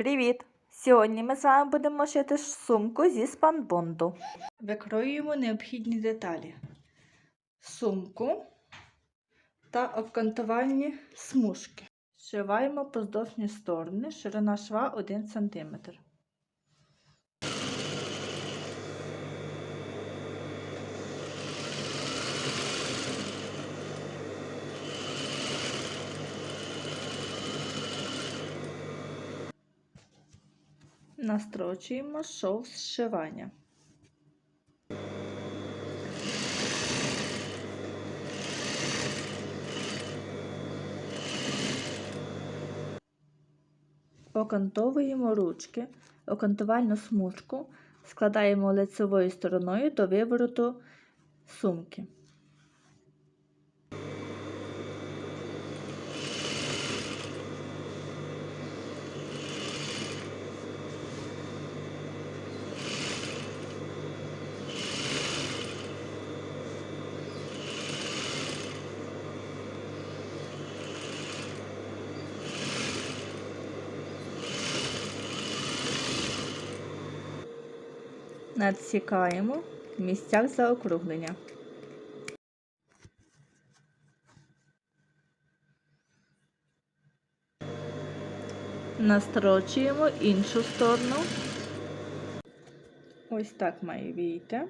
Привіт! Сьогодні ми з вами будемо шити сумку зі спанбонду. Викроюємо необхідні деталі: сумку та обкантувальні смужки. Шиваємо поздовжні сторони, ширина шва 1 см. Настрочуємо шов зшивання. Окантовуємо ручки, окантувальну смужку складаємо лицевою стороною до вивороту сумки. Надсікаємо в місцях заокруглення. Настрочуємо іншу сторону. Ось так має вийти.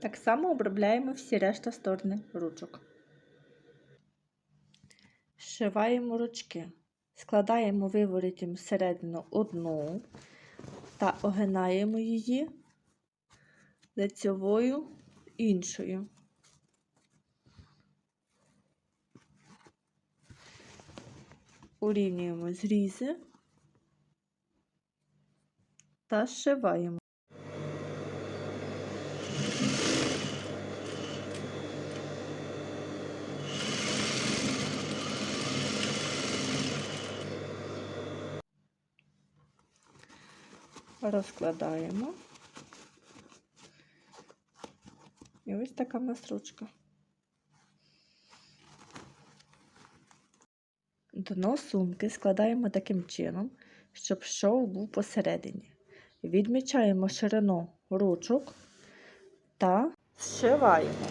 Так само обробляємо всі решта сторони ручок. Зшиваємо ручки. Складаємо виворотом всередину одну та огинаємо її лицьовою іншою. Урівнюємо зрізи та зшиваємо. Розкладаємо. І ось така в нас ручка. Дно сумки складаємо таким чином, щоб шов був посередині. Відмічаємо ширину ручок та зшиваємо.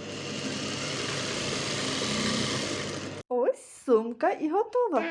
Ось сумка і готова.